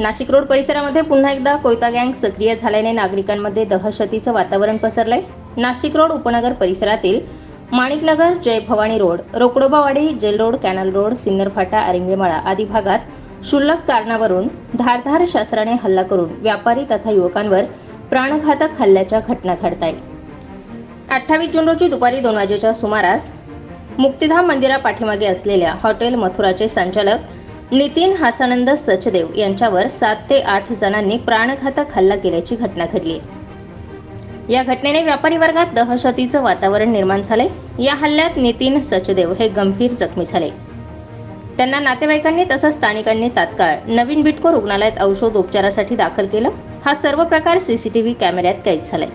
Nashik road परिसरामध्ये पुन्हा एकदा कोयता गँग सक्रिय झाल्याने नागरिकांमध्ये दहशतीचं वातावरण पसरलंय. नाशिक रोड उपनगर परिसरातील Maniknagar Jai Bhavani road Rokdobawadi jail road canal road Sinnar Phata Aringemala आदी भागात क्षुल्लक कारणावरून धारधार शास्त्राने हल्ला करून व्यापारी तथा युवकांवर प्राणघातक हल्ल्याच्या घटना घडत आहेत अठ्ठावीस जून रोजी दुपारी दोन वाजेच्या सुमारास मुक्तिधाम मंदिरा पाठीमागे असलेल्या हॉटेल मथुराचे संचालक नितीन हासानंद सचदेव यांच्यावर सात ते आठ जणांनी प्राणघातक हल्ला केल्याची घटना घडली. या घटनेने व्यापारी वर्गात दहशतीचं वातावरण निर्माण झाले. या हल्ल्यात नितीन सचदेव हे गंभीर जखमी झाले. त्यांना नातेवाईकांनी तसंच स्थानिकांनी तात्काळ नवीन बिटको रुग्णालयात औषधोपचारासाठी दाखल केलं. हा सर्व प्रकार सीसीटीव्ही कॅमेऱ्यात कैद झालाय.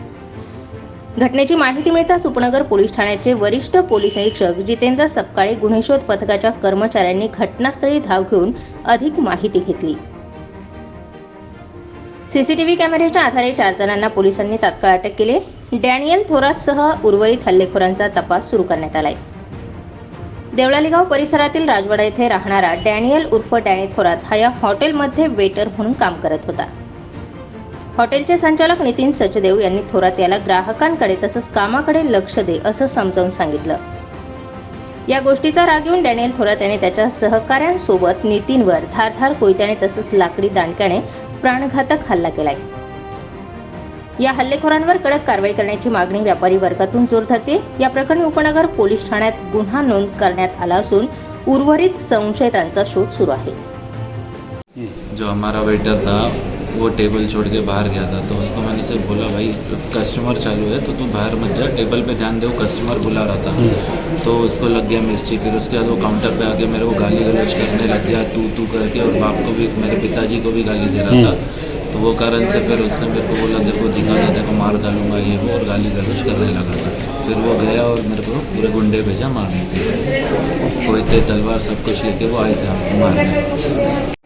घटनेची माहिती मिळताच उपनगर पोलीस ठाण्याचे वरिष्ठ पोलीस निरीक्षक जितेंद्र सपकाळे गुन्हे शोध पथकाच्या कर्मचाऱ्यांनी घटनास्थळी धाव घेऊन अधिक माहिती घेतली. सीसीटीव्ही कॅमेऱ्याच्या आधारे चार जणांना पोलिसांनी तात्काळ अटक केली. डॅनियल थोरातसह उर्वरित हल्लेखोरांचा तपास सुरू करण्यात आलाय. देवळालीगाव परिसरातील राजवाडा येथे राहणारा डॅनियल उर्फ डॅनी थोरात हा या हॉटेलमध्ये वेटर म्हणून काम करत होता. हॉटेलचे संचालक नितीन सचदेव यांनी थोरात याला ग्राहकांकडे तसंच कामाकडे लक्ष दे असं समजावून सांगितलं. या गोष्टीचा राग येऊन डॅनियल थोरात याने त्याच्या सहकाऱ्यांसोबत नितीनवर धारधार कोयत्याने तसंच लाकडी दांडक्याने प्राणघातक हल्ला केलाय. या हल्लेखोरांवर कडक कारवाई करण्याची मागणी व्यापारी वर्गातून जोर धरते. या प्रकरणी उपनगर पोलीस ठाण्यात गुन्हा नोंद करण्यात आला असून उर्वरित संशयितांचा शोध सुरू आहे. जो हमारा वेटर था वो टेबल छोड़ के बाहर गया था तो उसको मैंने से बोला भाई कस्टमर चालू है तो तू बाहर मत जा टेबल पे ध्यान दे वो कस्टमर बुला रहा था। तो उसको लग गया मिर्ची फिर उसके बाद वो काउंटर पे आके मेरे को गाली गलौज करने लग गया तू तू करके और बाप को भी मेरे पिताजी को भी गाली दे रहा था। तो वो कारण से फिर उसने मेरे को बोला तेरे को दिखा था तेरे को मार डालूँगा ये वो और गाली गलौज करने लगा था। फिर वो गया और मेरे को पूरे गुंडे भेजा मारने के लिए। कोई थे तलवार सब कुछ लेके वो आए थे मारने।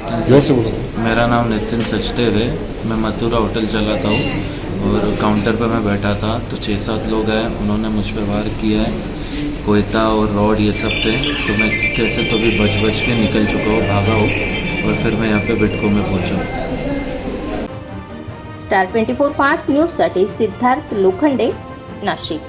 नितिन ज़ोर से बोलो मेरा नाम नितिन सचदेव है। मैं मथुरा होटल चलाता हूँ और काउंटर पर मैं बैठा था। तो छः सात लोग आए उन्होंने मुझ पर वार किया है। कोयता और रॉड ये सब थे। तो मैं कैसे तो भी बच बच के निकल चुका हूँ भागा हूँ और फिर मैं यहाँ पे बिटको में पहुँचा स्टार ट्वेंटी फोर फास्ट न्यूजसाठी सिद्धार्थ लोखंडे नाशिक।